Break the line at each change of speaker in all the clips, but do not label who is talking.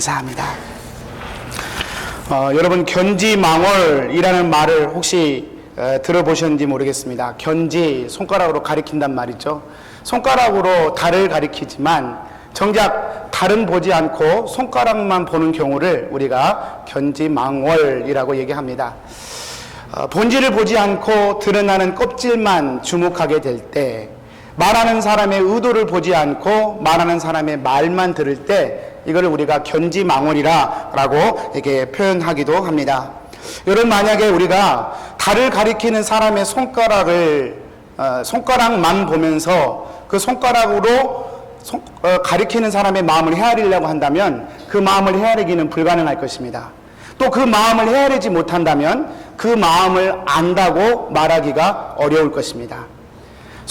감사합니다. 어, 여러분 견지망월이라는 말을 혹시 어, 들어보셨는지 모르겠습니다. 견지 손가락으로 가리킨단 말이죠. 손가락으로 달을 가리키지만 정작 달은 보지 않고 손가락만 보는 경우를 우리가 견지망월이라고 얘기합니다. 어, 본질을 보지 않고 드러나는 껍질만 주목하게 될 때, 말하는 사람의 의도를 보지 않고 말하는 사람의 말만 들을 때, 이걸 우리가 견지망월이라라고 이렇게 표현하기도 합니다. 여러분 만약에 우리가 달을 가리키는 사람의 손가락을 어, 손가락만 보면서 그 손가락으로 손- 어, 가리키는 사람의 마음을 헤아리려고 한다면 그 마음을 헤아리기는 불가능할 것입니다. 또 그 마음을 헤아리지 못한다면 그 마음을 안다고 말하기가 어려울 것입니다.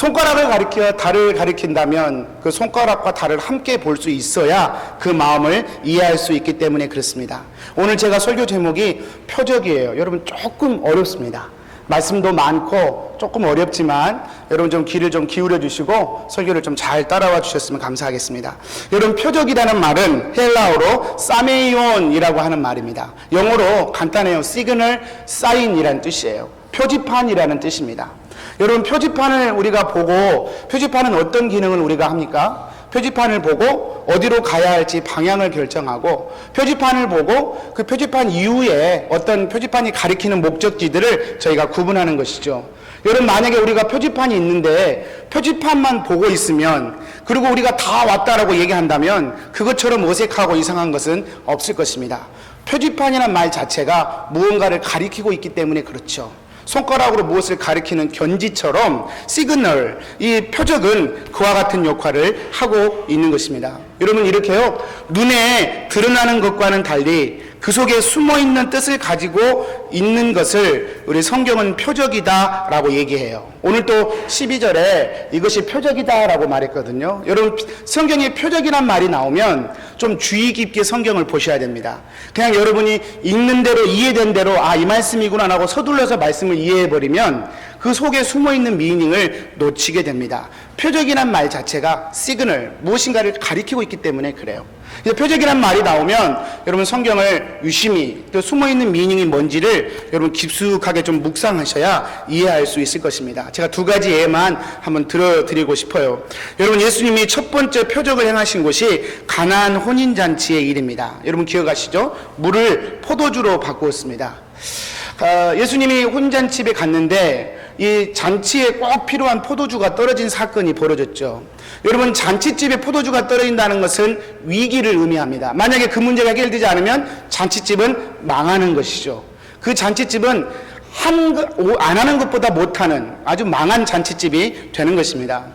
손가락을 가리켜 달을 가리킨다면 그 손가락과 달을 함께 볼 수 있어야 그 마음을 이해할 수 있기 때문에 그렇습니다. 오늘 제가 설교 제목이 표적이에요. 여러분 조금 어렵습니다. 말씀도 많고 조금 어렵지만 여러분 좀 귀를 좀 기울여 주시고 설교를 좀 잘 따라와 주셨으면 감사하겠습니다. 여러분 표적이라는 말은 헬라어로 사메이온이라고 하는 말입니다. 영어로 간단해요. 시그널 사인이라는 뜻이에요. 표지판이라는 뜻입니다. 여러분 표지판을 우리가 보고 표지판은 어떤 기능을 우리가 합니까? 표지판을 보고 어디로 가야 할지 방향을 결정하고 표지판을 보고 그 표지판 이후에 어떤 표지판이 가리키는 목적지들을 저희가 구분하는 것이죠. 여러분 만약에 우리가 표지판이 있는데 표지판만 보고 있으면 그리고 우리가 다 왔다라고 얘기한다면 그것처럼 어색하고 이상한 것은 없을 것입니다. 표지판이란 말 자체가 무언가를 가리키고 있기 때문에 그렇죠. 손가락으로 무엇을 가리키는 견지처럼 시그널, 이 표적은 그와 같은 역할을 하고 있는 것입니다. 여러분 이렇게요. 눈에 드러나는 것과는 달리 그 속에 숨어 있는 뜻을 가지고 있는 것을 우리 성경은 표적이다 라고 얘기해요. 오늘 또 12절에 이것이 표적이다 라고 말했거든요. 여러분 성경에 표적이란 말이 나오면 좀 주의 깊게 성경을 보셔야 됩니다. 그냥 여러분이 읽는 대로 이해된 대로 아 이 말씀이구나 하고 서둘러서 말씀을 이해해 버리면 그 속에 숨어 있는 미닝을 놓치게 됩니다. 표적이란 말 자체가 시그널 무엇인가를 가리키고 있기 때문에 그래요. 표적이란 말이 나오면 여러분 성경을 유심히 또 숨어 있는 미닝이 뭔지를 여러분 깊숙하게 좀 묵상하셔야 이해할 수 있을 것입니다. 제가 두 가지 예만 한번 들어드리고 싶어요. 여러분 예수님이 첫 번째 표적을 행하신 곳이 가나안 혼인 잔치의 일입니다. 여러분 기억하시죠? 물을 포도주로 바꾸었습니다. 어, 예수님이 혼잔집에 갔는데 이 잔치에 꼭 필요한 포도주가 떨어진 사건이 벌어졌죠. 여러분 잔치집에 포도주가 떨어진다는 것은 위기를 의미합니다. 만약에 그 문제가 해결되지 않으면 잔치집은 망하는 것이죠. 그 잔치집은 한, 안 하는 것보다 못하는 아주 망한 잔치집이 되는 것입니다.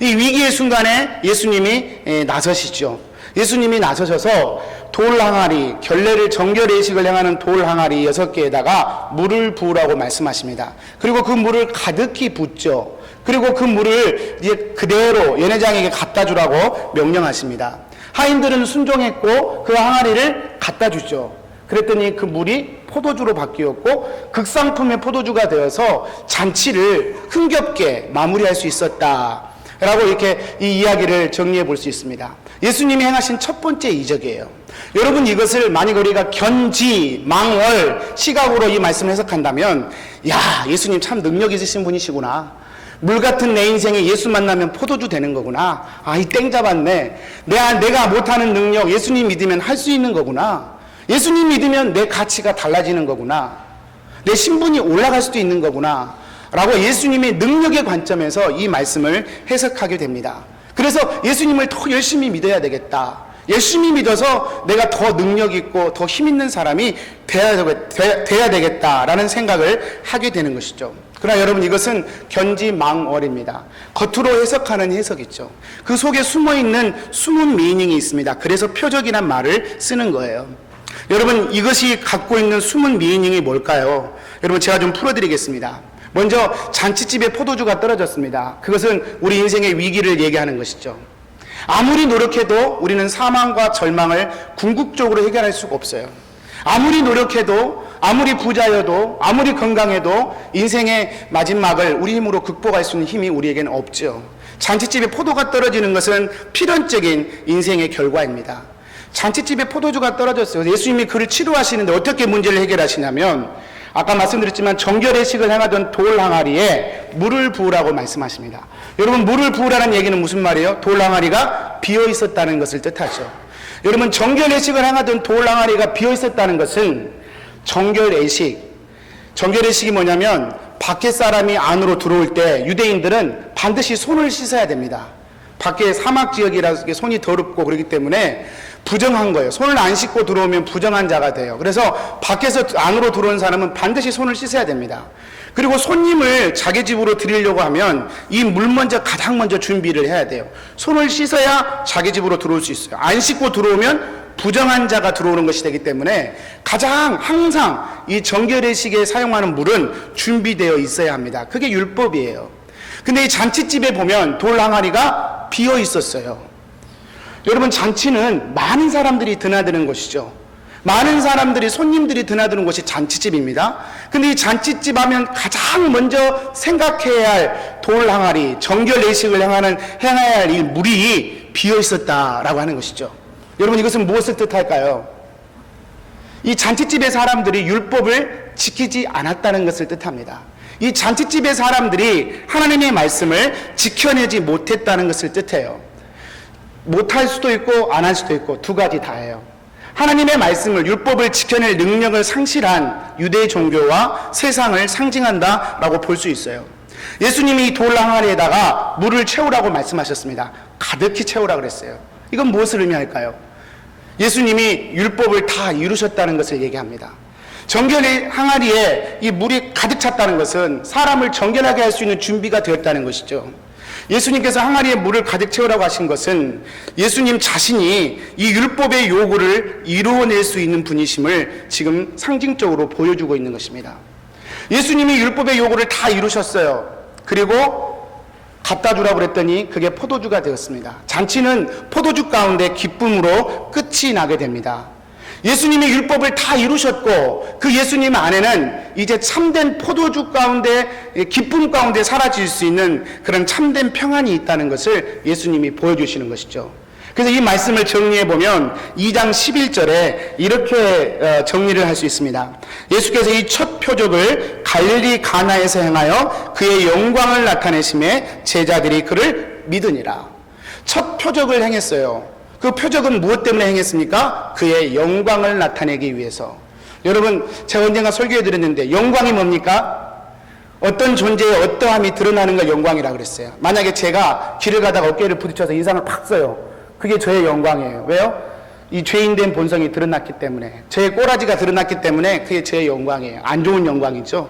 이 위기의 순간에 예수님이 에, 나서시죠. 예수님이 나서셔서 돌 항아리, 결례를 정결 예식을 행하는 돌 항아리 여섯 개에다가 물을 부으라고 말씀하십니다. 그리고 그 물을 가득히 붓죠. 그리고 그 물을 이제 그대로 연회장에게 갖다 주라고 명령하십니다. 하인들은 순종했고 그 항아리를 갖다 주죠. 그랬더니 그 물이 포도주로 바뀌었고 극상품의 포도주가 되어서 잔치를 흥겹게 마무리할 수 있었다. 라고 이렇게 이 이야기를 정리해 볼 수 있습니다. 예수님이 행하신 첫 번째 이적이에요. 여러분 이것을 만약 우리가 견지, 망월, 시각으로 이 말씀을 해석한다면 야 예수님 참 능력 있으신 분이시구나. 물 같은 내 인생에 예수 만나면 포도주 되는 거구나. 아, 이 땡 잡았네. 내가, 내가 못하는 능력, 예수님 믿으면 할 수 있는 거구나. 예수님 믿으면 내 가치가 달라지는 거구나. 내 신분이 올라갈 수도 있는 거구나. 라고 예수님의 능력의 관점에서 이 말씀을 해석하게 됩니다. 그래서 예수님을 더 열심히 믿어야 되겠다. 열심히 믿어서 내가 더 능력 있고 더 힘 있는 사람이 돼야 되겠다라는 생각을 하게 되는 것이죠. 그러나 여러분 이것은 견지망월입니다. 겉으로 해석하는 해석이죠. 그 속에 숨어 있는 숨은 미닝이 있습니다. 그래서 표적이란 말을 쓰는 거예요. 여러분 이것이 갖고 있는 숨은 미닝이 뭘까요? 여러분 제가 좀 풀어드리겠습니다. 먼저 잔치집에 포도주가 떨어졌습니다. 그것은 우리 인생의 위기를 얘기하는 것이죠. 아무리 노력해도 우리는 사망과 절망을 궁극적으로 해결할 수가 없어요. 아무리 노력해도 아무리 부자여도 아무리 건강해도 인생의 마지막을 우리 힘으로 극복할 수 있는 힘이 우리에게는 없죠. 잔치집에 포도가 떨어지는 것은 필연적인 인생의 결과입니다. 잔치집에 포도주가 떨어졌어요. 예수님이 그를 치료하시는데 어떻게 문제를 해결하시냐면 아까 말씀드렸지만 정결의식을 행하던 돌 항아리에 물을 부으라고 말씀하십니다. 여러분 물을 부으라는 얘기는 무슨 말이에요? 돌 항아리가 비어 있었다는 것을 뜻하죠. 여러분 정결의식을 행하던 돌 항아리가 비어 있었다는 것은 정결의식 정결의식이 뭐냐면 밖에 사람이 안으로 들어올 때 유대인들은 반드시 손을 씻어야 됩니다. 밖에 사막 지역이라서 손이 더럽고 그렇기 때문에 부정한 거예요. 손을 안 씻고 들어오면 부정한 자가 돼요. 그래서 밖에서 안으로 들어온 사람은 반드시 손을 씻어야 됩니다. 그리고 손님을 자기 집으로 드리려고 하면 이 물 먼저 가장 먼저 준비를 해야 돼요. 손을 씻어야 자기 집으로 들어올 수 있어요. 안 씻고 들어오면 부정한 자가 들어오는 것이 되기 때문에 가장 항상 이 정결의식에 사용하는 물은 준비되어 있어야 합니다. 그게 율법이에요. 근데 이 잔치집에 보면 돌 항아리가 비어 있었어요. 여러분 잔치는 많은 사람들이 드나드는 곳이죠. 많은 사람들이 손님들이 드나드는 곳이 잔치집입니다. 근데 이 잔치집 하면 가장 먼저 생각해야 할 돌 항아리, 정결 예식을 행하는 행해야 할 이 물이 비어 있었다라고 하는 것이죠. 여러분 이것은 무엇을 뜻할까요? 이 잔치집의 사람들이 율법을 지키지 않았다는 것을 뜻합니다. 이 잔치집의 사람들이 하나님의 말씀을 지켜내지 못했다는 것을 뜻해요. 못할 수도 있고 안 할 수도 있고 두 가지 다예요. 하나님의 말씀을 율법을 지켜낼 능력을 상실한 유대 종교와 세상을 상징한다라고 볼 수 있어요. 예수님이 이돌 항아리에다가 물을 채우라고 말씀하셨습니다. 가득히 채우라 그랬어요. 이건 무엇을 의미할까요? 예수님이 율법을 다 이루셨다는 것을 얘기합니다. 정결의 항아리에 이 물이 가득 찼다는 것은 사람을 정결하게 할 수 있는 준비가 되었다는 것이죠. 예수님께서 항아리에 물을 가득 채우라고 하신 것은 예수님 자신이 이 율법의 요구를 이루어낼 수 있는 분이심을 지금 상징적으로 보여주고 있는 것입니다. 예수님이 율법의 요구를 다 이루셨어요. 그리고 갖다 주라고 그랬더니 그게 포도주가 되었습니다. 잔치는 포도주 가운데 기쁨으로 끝이 나게 됩니다. 예수님이 율법을 다 이루셨고 그 예수님 안에는 이제 참된 포도주 가운데 기쁨 가운데 사라질 수 있는 그런 참된 평안이 있다는 것을 예수님이 보여주시는 것이죠. 그래서 이 말씀을 정리해 보면 2장 11절에 이렇게 어, 정리를 할 수 있습니다. 예수께서 이 첫 표적을 갈릴리 가나에서 행하여 그의 영광을 나타내심에 제자들이 그를 믿으니라. 첫 표적을 행했어요. 그 표적은 무엇 때문에 행했습니까? 그의 영광을 나타내기 위해서. 여러분, 제가 언젠가 설교해 드렸는데 영광이 뭡니까? 어떤 존재의 어떠함이 드러나는 걸 영광이라 그랬어요. 만약에 제가 길을 가다가 어깨를 부딪혀서 인상을 팍 써요. 그게 저의 영광이에요. 왜요? 이 죄인된 본성이 드러났기 때문에 저의 꼬라지가 드러났기 때문에 그게 저의 영광이에요. 안 좋은 영광이죠.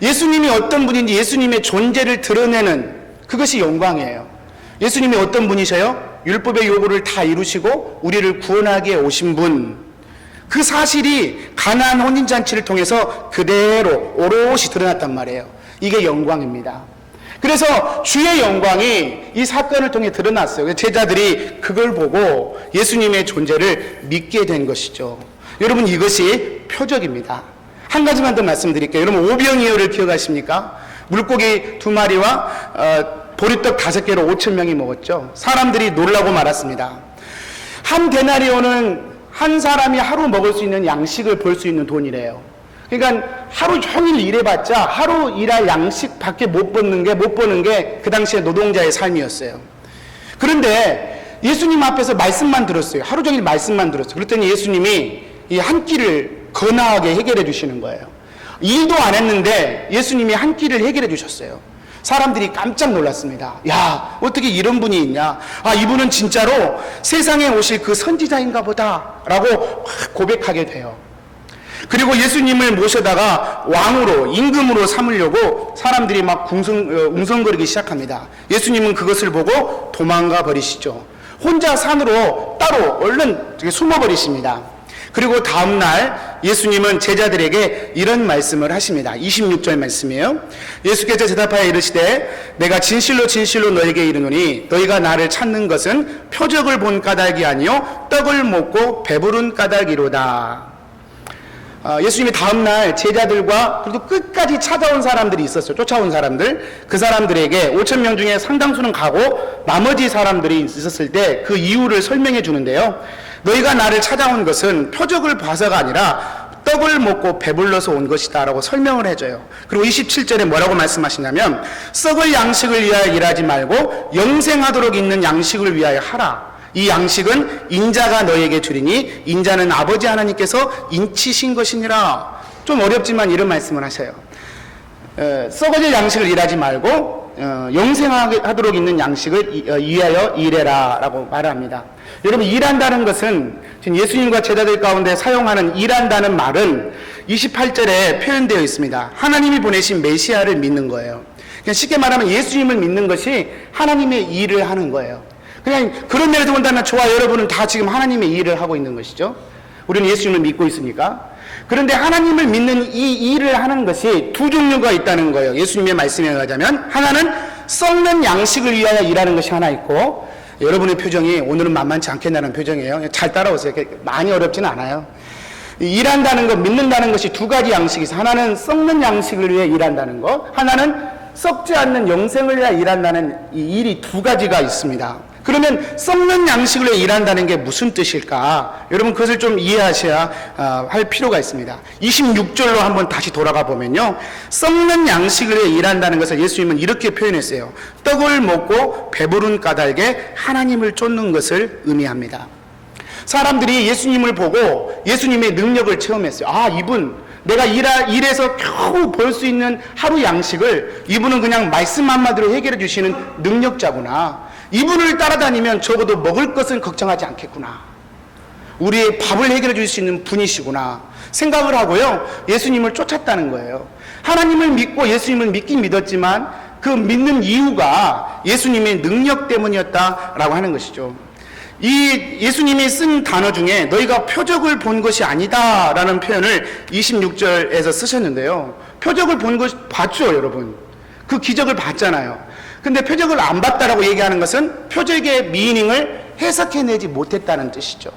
예수님이 어떤 분인지 예수님의 존재를 드러내는 그것이 영광이에요. 예수님이 어떤 분이셔요? 율법의 요구를 다 이루시고 우리를 구원하기에 오신 분. 그 사실이 가나안 혼인 잔치를 통해서 그대로 오롯이 드러났단 말이에요. 이게 영광입니다. 그래서 주의 영광이 이 사건을 통해 드러났어요. 제자들이 그걸 보고 예수님의 존재를 믿게 된 것이죠. 여러분 이것이 표적입니다. 한 가지만 더 말씀드릴게요. 여러분 오병이어를 기억하십니까? 물고기 두 마리와 어, 보리떡 다섯 개로 오천 명이 먹었죠. 사람들이 놀라고 말았습니다. 한 데나리오는 한 사람이 하루 먹을 수 있는 양식을 벌수 있는 돈이래요. 그러니까 하루 종일 일해봤자 하루 일할 양식밖에 못 버는 게 못 버는 게 그 당시에 노동자의 삶이었어요. 그런데 예수님 앞에서 말씀만 들었어요. 하루 종일 말씀만 들었어요. 그랬더니 예수님이 이 한 끼를 거나하게 해결해 주시는 거예요. 일도 안 했는데 예수님이 한 끼를 해결해 주셨어요. 사람들이 깜짝 놀랐습니다. 야, 어떻게 이런 분이 있냐? 아, 이분은 진짜로 세상에 오실 그 선지자인가 보다. 라고 고백하게 돼요. 그리고 예수님을 모셔다가 왕으로, 임금으로 삼으려고 사람들이 막 궁성, 어, 웅성거리기 시작합니다. 예수님은 그것을 보고 도망가 버리시죠. 혼자 산으로 따로 얼른 숨어 버리십니다. 그리고 다음날 예수님은 제자들에게 이런 말씀을 하십니다. 26절 말씀이에요. 예수께서 대답하여 이르시되 내가 진실로 진실로 너에게 이르노니 너희가 나를 찾는 것은 표적을 본 까닭이 아니요 떡을 먹고 배부른 까닭이로다. 아, 예수님이 다음날 제자들과 그래도 끝까지 찾아온 사람들이 있었어요. 쫓아온 사람들. 그 사람들에게 5천 명 중에 상당수는 가고 나머지 사람들이 있었을 때 그 이유를 설명해 주는데요. 너희가 나를 찾아온 것은 표적을 봐서가 아니라 떡을 먹고 배불러서 온 것이다 라고 설명을 해줘요. 그리고 27절에 뭐라고 말씀하시냐면 썩을 양식을 위하여 일하지 말고 영생하도록 있는 양식을 위하여 하라. 이 양식은 인자가 너에게 주리니 인자는 아버지 하나님께서 인치신 것이니라. 좀 어렵지만 이런 말씀을 하셔요. 어, 썩어질 양식을 일하지 말고 어, 영생하도록 있는 양식을 이- 어, 위하여 일해라라고 말합니다. 여러분 일한다는 것은 지금 예수님과 제자들 가운데 사용하는 일한다는 말은 28절에 표현되어 있습니다. 하나님이 보내신 메시아를 믿는 거예요. 그냥 쉽게 말하면 예수님을 믿는 것이 하나님의 일을 하는 거예요. 그냥 그런 면에서 본다면 저와 여러분은 다 지금 하나님의 일을 하고 있는 것이죠. 우리는 예수님을 믿고 있으니까. 그런데 하나님을 믿는 이 일을 하는 것이 두 종류가 있다는 거예요. 예수님의 말씀에 의하자면 하나는 썩는 양식을 위하여 일하는 것이 하나 있고 여러분의 표정이 오늘은 만만치 않겠다는 표정이에요. 잘 따라오세요. 많이 어렵지는 않아요. 일한다는 것, 믿는다는 것이 두 가지 양식이 있어요. 하나는 썩는 양식을 위해 일한다는 것, 하나는 썩지 않는 영생을 위해 일한다는 이 일이 두 가지가 있습니다. 그러면 썩는 위해 일한다는 게 무슨 뜻일까? 여러분 그것을 좀 이해하셔야 어, 할 필요가 있습니다. 26절로 한번 다시 돌아가 보면요. 썩는 위해 일한다는 것을 예수님은 이렇게 표현했어요. 떡을 먹고 배부른 까닭에 하나님을 쫓는 것을 의미합니다. 사람들이 예수님을 보고 예수님의 능력을 체험했어요. 아, 이분, 내가 일하, 일해서 겨우 벌 수 있는 하루 양식을 이분은 그냥 말씀 한마디로 해결해 주시는 능력자구나. 이분을 따라다니면 적어도 먹을 것을 걱정하지 않겠구나. 우리의 밥을 해결해 줄 수 있는 분이시구나. 생각을 하고요. 예수님을 쫓았다는 거예요. 하나님을 믿고 예수님을 믿긴 믿었지만 그 믿는 이유가 예수님의 능력 때문이었다라고 하는 것이죠. 이 예수님이 쓴 단어 중에 너희가 표적을 본 것이 아니다라는 표현을 26절에서 쓰셨는데요. 표적을 본 것 봤죠, 여러분. 그 기적을 봤잖아요. 근데 표적을 안 봤다라고 얘기하는 것은 표적의 미닝을 해석해내지 못했다는 뜻이죠.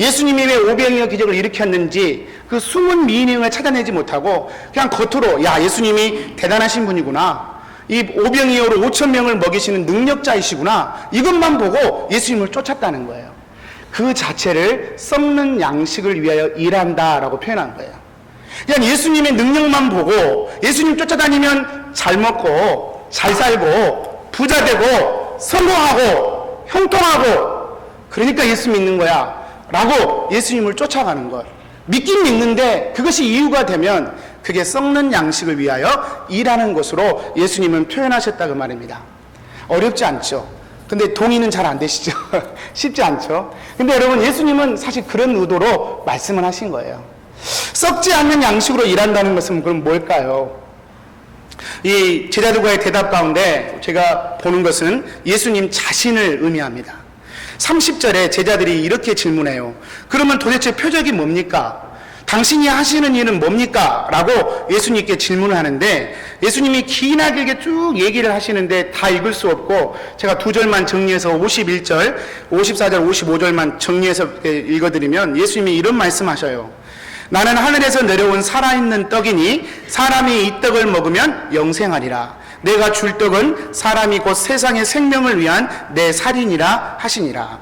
예수님이 왜 오병이어 기적을 일으켰는지 그 숨은 미닝을 찾아내지 못하고 그냥 겉으로 야 예수님이 대단하신 분이구나. 이 오병이어로 5천 명을 먹이시는 능력자이시구나. 이것만 보고 예수님을 쫓았다는 거예요. 그 자체를 썩는 양식을 위하여 일한다라고 표현한 거예요. 그냥 예수님의 능력만 보고 예수님 쫓아다니면 잘 먹고 잘 살고 부자 되고 성공하고 형통하고 그러니까 예수 믿는 거야 라고 예수님을 쫓아가는 것. 믿긴 믿는데 그것이 이유가 되면 그게 썩는 양식을 위하여 일하는 것으로 예수님은 표현하셨다 그 말입니다. 어렵지 않죠. 근데 동의는 잘 안 되시죠? 쉽지 않죠. 근데 여러분 예수님은 사실 그런 의도로 말씀을 하신 거예요. 썩지 않는 양식으로 일한다는 것은 그럼 뭘까요? 이 제자들과의 대답 가운데 제가 보는 것은 예수님 자신을 의미합니다. 30절에 제자들이 이렇게 질문해요. 그러면 도대체 표적이 뭡니까? 당신이 하시는 일은 뭡니까? 라고 예수님께 질문을 하는데 예수님이 기나 길게 쭉 얘기를 하시는데 다 읽을 수 없고 제가 두 절만 정리해서 51절, 54절, 55절만 정리해서 읽어드리면 예수님이 이런 말씀하셔요. 나는 하늘에서 내려온 살아있는 떡이니 사람이 이 떡을 먹으면 영생하리라. 내가 줄 떡은 사람이 곧 세상의 생명을 위한 내 살이니라 하시니라.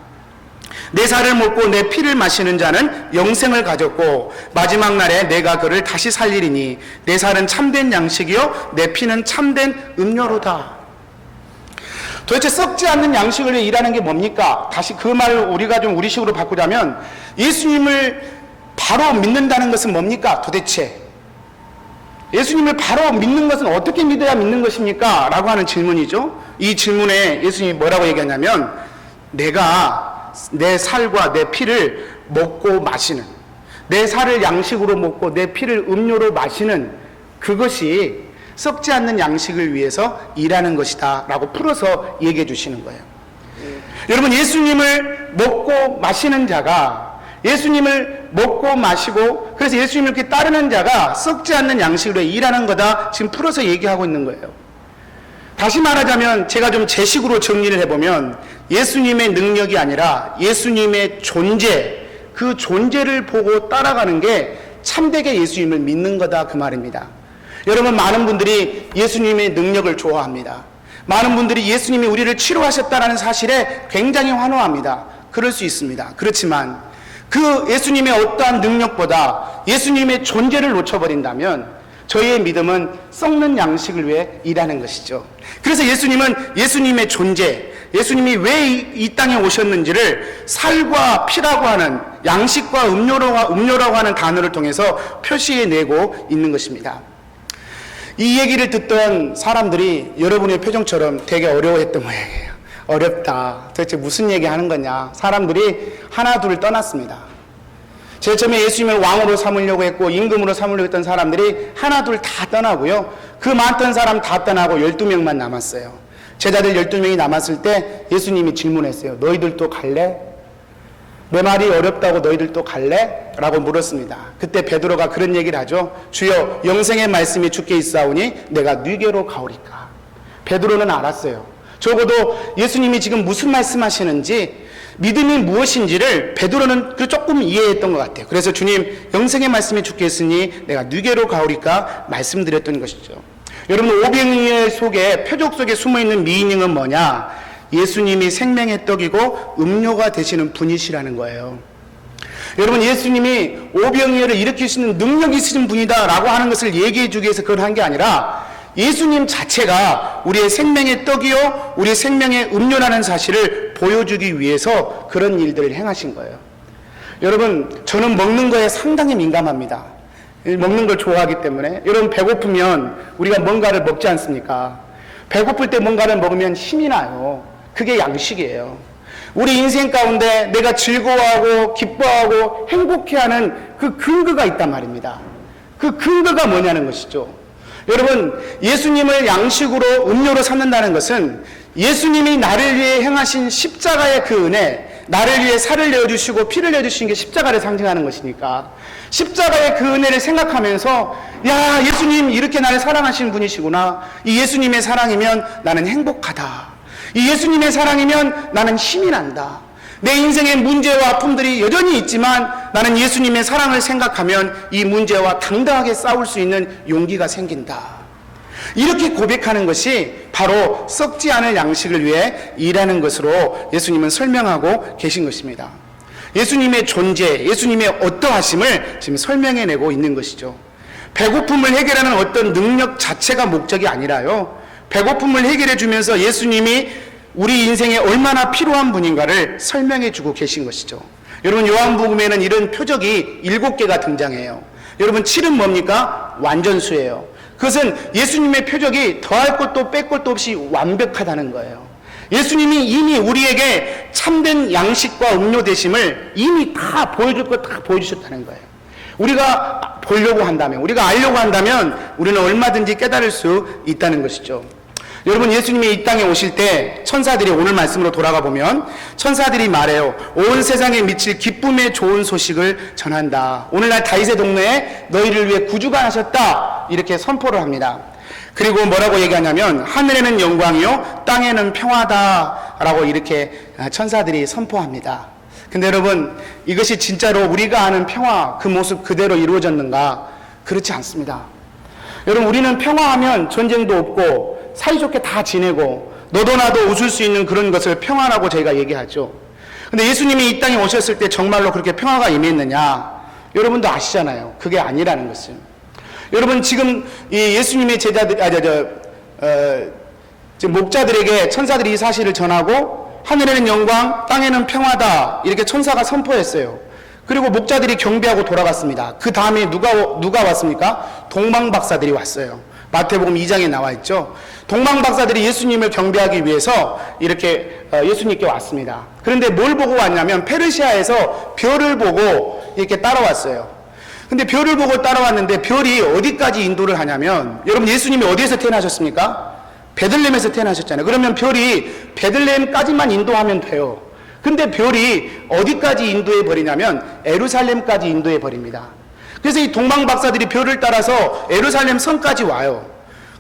내 살을 먹고 내 피를 마시는 자는 영생을 가졌고 마지막 날에 내가 그를 다시 살리리니 내 살은 참된 양식이요 내 피는 참된 음료로다. 도대체 썩지 않는 양식을 일하는 게 뭡니까? 다시 그 말을 우리가 좀 우리식으로 바꾸자면 예수님을 바로 믿는다는 것은 뭡니까? 도대체 예수님을 바로 믿는 것은 어떻게 믿어야 믿는 것입니까? 라고 하는 질문이죠. 이 질문에 예수님이 뭐라고 얘기하냐면 내가 내 살과 내 피를 먹고 마시는 내 살을 양식으로 먹고 내 피를 음료로 마시는 그것이 썩지 않는 양식을 위해서 일하는 것이다 라고 풀어서 얘기해 주시는 거예요. 여러분 예수님을 먹고 마시는 자가 예수님을 먹고 마시고 그래서 예수님을 이렇게 따르는 자가 썩지 않는 양식으로 일하는 거다 지금 풀어서 얘기하고 있는 거예요. 다시 말하자면 제가 좀 제 식으로 정리를 해보면 예수님의 능력이 아니라 예수님의 존재 그 존재를 보고 따라가는 게 참되게 예수님을 믿는 거다 그 말입니다. 여러분 많은 분들이 예수님의 능력을 좋아합니다. 많은 분들이 예수님이 우리를 치료하셨다는 사실에 굉장히 환호합니다. 그럴 수 있습니다. 그렇지만 그 예수님의 어떠한 능력보다 예수님의 존재를 놓쳐버린다면 저희의 믿음은 썩는 양식을 위해 일하는 것이죠. 그래서 예수님은 예수님의 존재, 예수님이 왜 이 땅에 오셨는지를 살과 피라고 하는 양식과 음료라고, 음료라고 하는 단어를 통해서 표시해 내고 있는 것입니다. 이 얘기를 듣던 사람들이 여러분의 표정처럼 되게 어려워했던 모양이에요. 어렵다. 도대체 무슨 얘기 하는 거냐. 사람들이 하나 둘 떠났습니다. 제일 처음에 예수님을 왕으로 삼으려고 했고 임금으로 삼으려고 했던 사람들이 하나 둘 다 떠나고요. 그 많던 사람 다 떠나고 12명만 남았어요. 제자들 12명이 남았을 때 예수님이 질문했어요. 너희들도 갈래? 내 말이 어렵다고 너희들도 갈래? 라고 물었습니다. 그때 베드로가 그런 얘기를 하죠. 주여 영생의 말씀이 주께 있사오니 내가 네게로 가오리까. 베드로는 알았어요. 적어도 예수님이 지금 무슨 말씀하시는지 믿음이 무엇인지를 베드로는 그 조금 이해했던 것 같아요. 그래서 주님 영생의 말씀이 있으니 내가 네게로 가오리까 말씀드렸던 것이죠. 여러분 오병이어 속에 표적 속에 숨어 있는 미인ing은 뭐냐? 예수님이 생명의 떡이고 음료가 되시는 분이시라는 거예요. 여러분 예수님이 오병이어를 있는 능력이 있으신 분이다라고 하는 것을 얘기해 주기 위해서 그걸 한 게 아니라 예수님 자체가 우리의 생명의 떡이요 우리의 생명의 음료라는 사실을 보여주기 위해서 그런 일들을 행하신 거예요. 여러분 저는 먹는 거에 상당히 민감합니다. 먹는 걸 좋아하기 때문에 여러분 배고프면 우리가 뭔가를 먹지 않습니까? 배고플 때 뭔가를 먹으면 힘이 나요. 그게 양식이에요. 우리 인생 가운데 내가 즐거워하고 기뻐하고 행복해하는 그 근거가 있단 말입니다. 그 근거가 뭐냐는 것이죠. 여러분, 예수님을 양식으로 음료로 삼는다는 것은 예수님이 나를 위해 행하신 십자가의 그 은혜, 나를 위해 살을 내어주시고 피를 내어주신 게 십자가를 상징하는 것이니까 십자가의 그 은혜를 생각하면서 야 예수님 이렇게 나를 사랑하시는 분이시구나. 이 예수님의 사랑이면 나는 행복하다. 이 예수님의 사랑이면 나는 힘이 난다 내 인생의 문제와 아픔들이 여전히 있지만 나는 예수님의 사랑을 생각하면 이 문제와 당당하게 싸울 수 있는 용기가 생긴다 이렇게 고백하는 것이 바로 썩지 않을 양식을 위해 일하는 것으로 예수님은 설명하고 계신 것입니다. 예수님의 존재, 예수님의 어떠하심을 지금 설명해내고 있는 것이죠. 배고픔을 해결하는 어떤 능력 자체가 목적이 아니라요. 배고픔을 해결해 주면서 예수님이 우리 인생에 얼마나 필요한 분인가를 설명해 주고 계신 것이죠. 여러분 요한복음에는 이런 표적이 일곱 개가 등장해요. 여러분 7은 뭡니까? 완전수예요. 그것은 예수님의 표적이 더할 것도 뺄 것도 없이 완벽하다는 거예요. 예수님이 이미 우리에게 참된 양식과 음료 되심을 이미 다 보여줄 것 다 보여주셨다는 거예요. 우리가 보려고 한다면, 우리가 알려고 한다면 우리는 얼마든지 깨달을 수 있다는 것이죠. 여러분 예수님이 이 땅에 오실 때 천사들이 오늘 말씀으로 돌아가 보면 천사들이 말해요. 온 세상에 미칠 기쁨의 좋은 소식을 전한다. 오늘날 다윗의 동네에 너희를 위해 구주가 하셨다. 이렇게 선포를 합니다. 그리고 뭐라고 얘기하냐면 하늘에는 영광이요 땅에는 평화다라고 이렇게 천사들이 선포합니다. 근데 여러분 이것이 진짜로 우리가 아는 평화 그 모습 그대로 이루어졌는가? 그렇지 않습니다. 여러분 우리는 평화하면 전쟁도 없고 사이좋게 다 지내고 너도 나도 웃을 수 있는 그런 것을 평화라고 저희가 얘기하죠. 근데 예수님이 이 땅에 오셨을 때 정말로 그렇게 평화가 임했느냐? 여러분도 아시잖아요. 그게 아니라는 것을. 여러분 지금 이 예수님의 제자들 아저 저 어, 지금 목자들에게 천사들이 이 사실을 전하고 하늘에는 영광, 땅에는 평화다 이렇게 천사가 선포했어요. 그리고 목자들이 경배하고 돌아갔습니다. 그 다음에 누가 누가 왔습니까? 동방 박사들이 왔어요. 마태복음 2장에 나와 있죠. 동방 박사들이 예수님을 경배하기 위해서 이렇게 어, 예수님께 왔습니다. 그런데 뭘 보고 왔냐면 페르시아에서 별을 보고 이렇게 따라왔어요. 근데 별을 보고 따라왔는데 별이 어디까지 인도를 하냐면 여러분 예수님이 어디에서 태어나셨습니까? 베들렘에서 태어나셨잖아요. 그러면 별이 베들렘까지만 인도하면 돼요. 근데 별이 어디까지 인도해 버리냐면 에루살렘까지 인도해 버립니다. 그래서 이 동방 박사들이 별을 따라서 에루살렘 성까지 와요.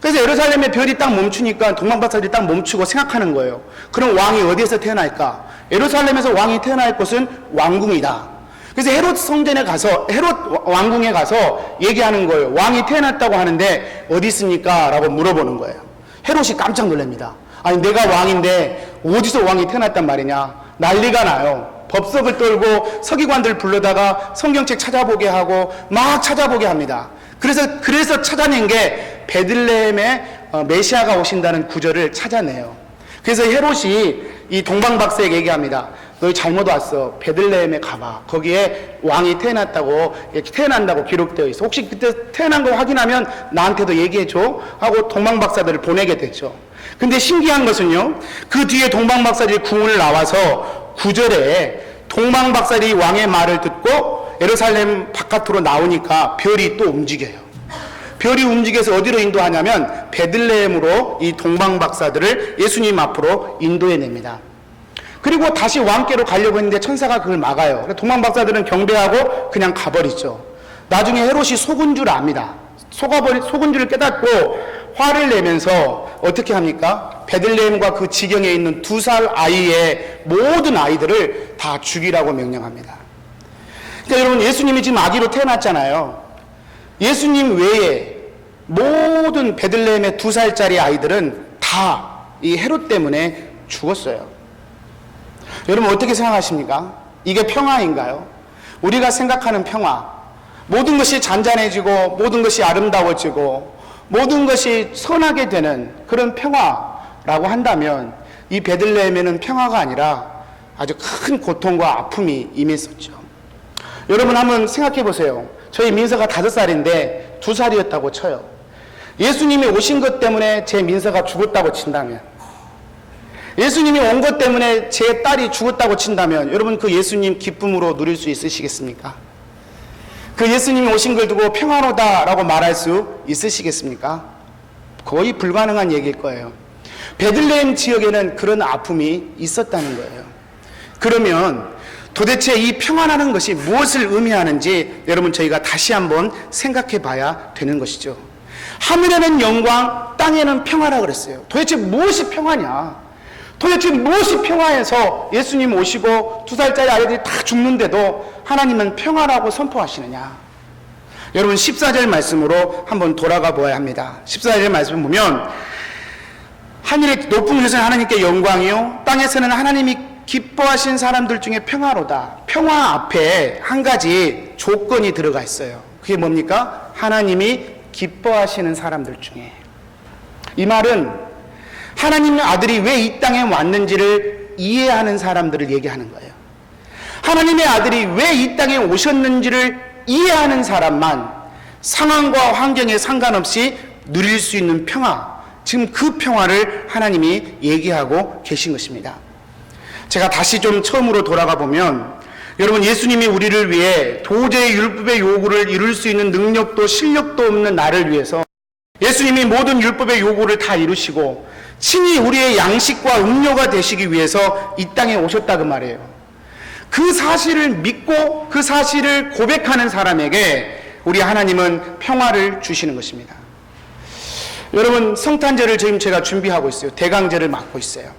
그래서 에루살렘에 별이 딱 멈추니까 동방 박사들이 딱 멈추고 생각하는 거예요. 그럼 왕이 어디에서 태어날까? 에루살렘에서 왕이 태어날 곳은 왕궁이다. 그래서 헤롯 성전에 가서 헤롯 왕궁에 가서 얘기하는 거예요. 왕이 태어났다고 하는데 어디 있습니까? 라고 물어보는 거예요. 헤롯이 깜짝 놀랍니다. 아니 내가 왕인데 어디서 왕이 태어났단 말이냐? 난리가 나요. 법석을 떨고 서기관들 불러다가 성경책 찾아보게 하고 막 찾아보게 합니다. 그래서 그래서 찾아낸 게 베들레헴에 어, 메시아가 오신다는 구절을 찾아내요. 그래서 헤롯이 이 동방 박사에게 얘기합니다. 너희 잘못 왔어. 베들레헴에 가봐. 거기에 왕이 태어났다고 이렇게 태어난다고 기록되어 있어. 혹시 그때 태어난 거 확인하면 나한테도 얘기해 줘. 하고 동방 박사들을 보내게 됐죠. 근데 신기한 것은요. 그 뒤에 동방 박사들이 궁을 나와서 구절에 동방박사들이 왕의 말을 듣고 예루살렘 바깥으로 나오니까 별이 또 움직여요. 별이 움직여서 어디로 인도하냐면 베들레헴으로 이 동방 박사들을 예수님 앞으로 인도해 냅니다. 그리고 다시 왕께로 가려고 했는데 천사가 그걸 막아요. 동방 박사들은 경배하고 그냥 가버리죠. 나중에 헤롯이 속은 줄 압니다. 속아버리, 속은 줄을 깨닫고 화를 내면서 어떻게 합니까? 베들레헴과 그 지경에 있는 두 살 아이의 모든 아이들을 다 죽이라고 명령합니다. 그러니까 여러분 예수님이 지금 아기로 태어났잖아요. 예수님 외에 모든 베들레헴의 두 살짜리 아이들은 다 이 헤롯 때문에 죽었어요. 여러분 어떻게 생각하십니까? 이게 평화인가요? 우리가 생각하는 평화. 모든 것이 잔잔해지고 모든 것이 아름다워지고 모든 것이 선하게 되는 그런 평화라고 한다면 이 베들레헴에는 평화가 아니라 아주 큰 고통과 아픔이 임했었죠. 여러분 한번 생각해 보세요. 저희 민서가 다섯 살인데 두 살이었다고 쳐요. 예수님이 오신 것 때문에 제 민서가 죽었다고 친다면, 예수님이 온 것 때문에 제 딸이 죽었다고 친다면, 여러분 그 예수님 기쁨으로 누릴 수 있으시겠습니까? 그 예수님이 오신 걸 두고 평화로다라고 말할 수 있으시겠습니까? 거의 불가능한 얘기일 거예요. 베들레헴 지역에는 그런 아픔이 있었다는 거예요. 그러면 도대체 이 평안하는 것이 무엇을 의미하는지 여러분 저희가 다시 한번 생각해 봐야 되는 것이죠. 하늘에는 영광, 땅에는 평화라 그랬어요. 도대체 무엇이 평화냐? 도대체 무엇이 평화해서 예수님 오시고 두 살짜리 아이들이 다 죽는데도 하나님은 평화라고 선포하시느냐? 여러분 14절 말씀으로 한번 돌아가 보아야 합니다. 14절 말씀 보면 하늘의 높은 곳에서는 하나님께 영광이요 땅에서는 하나님이 기뻐하신 사람들 중에 평화로다. 평화 앞에 한 가지 조건이 들어가 있어요. 그게 뭡니까? 하나님이 기뻐하시는 사람들 중에. 이 말은 하나님의 아들이 왜 이 땅에 왔는지를 이해하는 사람들을 얘기하는 거예요. 하나님의 아들이 왜 이 땅에 오셨는지를 이해하는 사람만 상황과 환경에 상관없이 누릴 수 있는 평화, 지금 그 평화를 하나님이 얘기하고 계신 것입니다. 제가 다시 좀 처음으로 돌아가 보면 여러분 예수님이 우리를 위해 도저히 율법의 요구를 이룰 수 있는 능력도 실력도 없는 나를 위해서 예수님이 모든 율법의 요구를 다 이루시고 친히 우리의 양식과 음료가 되시기 위해서 이 땅에 오셨다 그 말이에요. 그 사실을 믿고 그 사실을 고백하는 사람에게 우리 하나님은 평화를 주시는 것입니다. 여러분 성탄절을 지금 제가 준비하고 있어요. 대강절을 맡고 있어요.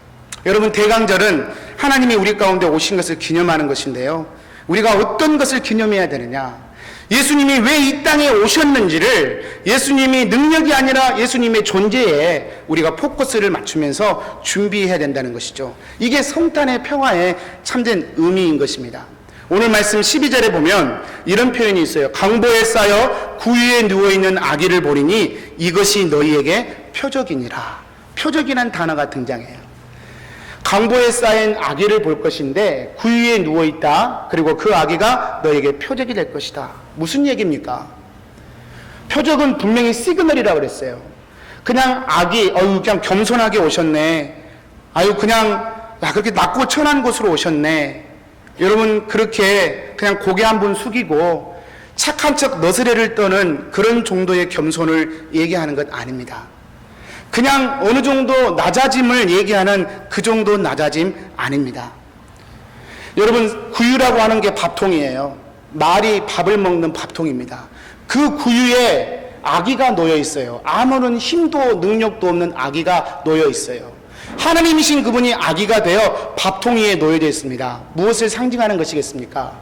여러분 대강절은 하나님이 우리 가운데 오신 것을 기념하는 것인데요. 우리가 어떤 것을 기념해야 되느냐? 예수님이 왜 이 땅에 오셨는지를 예수님이 능력이 아니라 예수님의 존재에 우리가 포커스를 맞추면서 준비해야 된다는 것이죠. 이게 성탄의 평화의 참된 의미인 것입니다. 오늘 말씀 12절에 보면 이런 표현이 있어요. 강보에 쌓여 구유에 누워있는 아기를 보리니 이것이 너희에게 표적이니라. 표적이란 단어가 등장해요. 강보에 쌓인 아기를 볼 것인데 구유에 누워 있다. 그리고 그 아기가 너에게 표적이 될 것이다. 무슨 얘기입니까? 표적은 분명히 시그널이라 그랬어요. 그냥 아기, 어유 그냥 겸손하게 오셨네. 아유 그냥 야 그렇게 낮고 천한 곳으로 오셨네. 여러분 그렇게 그냥 고개 한 번 숙이고 착한 척 너스레를 떠는 그런 정도의 겸손을 얘기하는 것 아닙니다. 그냥 어느 정도 낮아짐을 얘기하는 그 정도 낮아짐 아닙니다. 여러분, 구유라고 하는 게 밥통이에요. 말이 밥을 먹는 밥통입니다. 그 구유에 아기가 놓여 있어요. 아무런 힘도 능력도 없는 아기가 놓여 있어요. 하나님이신 그분이 아기가 되어 밥통 위에 놓여져 있습니다. 무엇을 상징하는 것이겠습니까?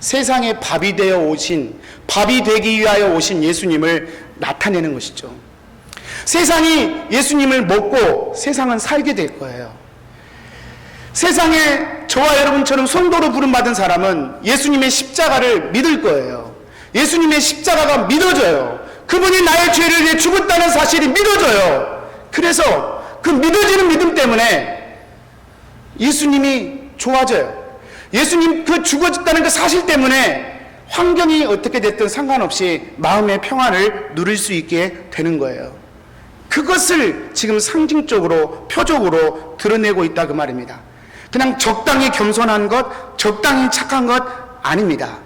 세상에 밥이 되어 오신, 밥이 되기 위하여 오신 예수님을 나타내는 것이죠. 세상이 예수님을 먹고 세상은 살게 될 거예요. 세상에 저와 여러분처럼 성도로 부름받은 사람은 예수님의 십자가를 믿을 거예요. 예수님의 십자가가 믿어져요. 그분이 나의 죄를 위해 죽었다는 사실이 믿어져요. 그래서 그 믿어지는 믿음 때문에 예수님이 좋아져요. 예수님 그 죽어졌다는 그 사실 때문에 환경이 어떻게 됐든 상관없이 마음의 평안을 누릴 수 있게 되는 거예요. 그것을 지금 상징적으로 표적으로 드러내고 있다 그 말입니다. 그냥 적당히 겸손한 것, 적당히 착한 것 아닙니다.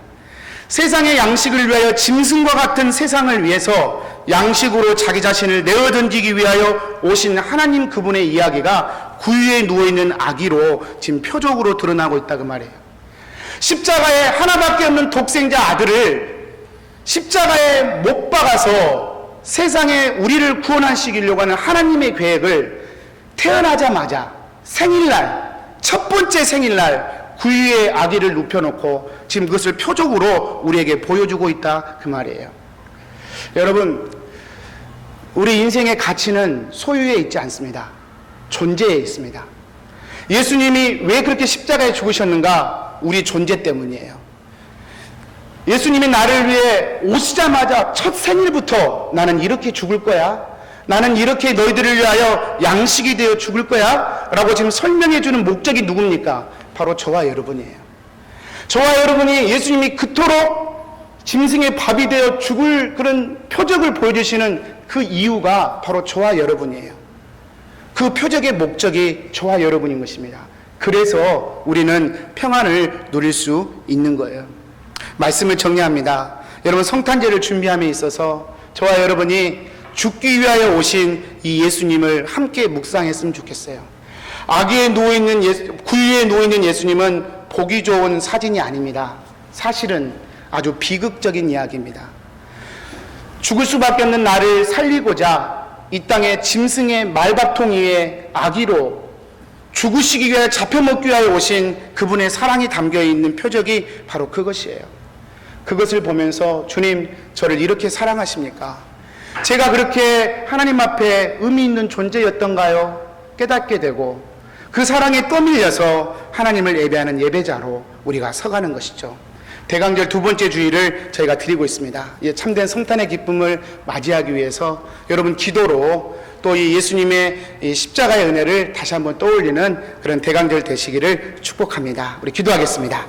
세상의 양식을 위하여 짐승과 같은 세상을 위해서 양식으로 자기 자신을 내어 던지기 위하여 오신 하나님 그분의 이야기가 구유에 누워 있는 아기로 지금 표적으로 드러나고 있다 그 말이에요. 십자가에 하나밖에 없는 독생자 아들을 십자가에 못 박아서 세상에 우리를 구원하시기려고 하는 하나님의 계획을 태어나자마자 생일날 첫 번째 생일날 구유의 아기를 눕혀놓고 지금 그것을 표적으로 우리에게 보여주고 있다 그 말이에요. 여러분 우리 인생의 가치는 소유에 있지 않습니다. 존재에 있습니다. 예수님이 왜 그렇게 십자가에 죽으셨는가? 우리 존재 때문이에요. 예수님이 나를 위해 오시자마자 첫 생일부터 나는 이렇게 죽을 거야. 나는 이렇게 너희들을 위하여 양식이 되어 죽을 거야. 라고 지금 설명해 주는 목적이 누굽니까? 바로 저와 여러분이에요. 저와 여러분이 예수님이 그토록 짐승의 밥이 되어 죽을 그런 표적을 보여주시는 그 이유가 바로 저와 여러분이에요. 그 표적의 목적이 저와 여러분인 것입니다. 그래서 우리는 평안을 누릴 수 있는 거예요. 말씀을 정리합니다. 여러분 성탄제를 준비함에 있어서 저와 여러분이 죽기 위하여 오신 이 예수님을 함께 묵상했으면 좋겠어요. 아기에 누워 있는 예수, 구유에 누워 있는 예수님은 보기 좋은 사진이 아닙니다. 사실은 아주 비극적인 이야기입니다. 죽을 수밖에 없는 나를 살리고자 이 땅에 짐승의 말밥통 위에 아기로 죽으시기 위해 잡혀먹기 위하여 오신 그분의 사랑이 담겨 있는 표적이 바로 그것이에요. 그것을 보면서 주님 저를 이렇게 사랑하십니까? 제가 그렇게 하나님 앞에 의미 있는 존재였던가요? 깨닫게 되고 그 사랑에 떠밀려서 하나님을 예배하는 예배자로 우리가 서가는 것이죠. 대강절 두 번째 주일을 저희가 드리고 있습니다. 이 참된 성탄의 기쁨을 맞이하기 위해서 여러분 기도로 또 이 예수님의 이 십자가의 은혜를 다시 한번 떠올리는 그런 대강절 되시기를 축복합니다. 우리 기도하겠습니다.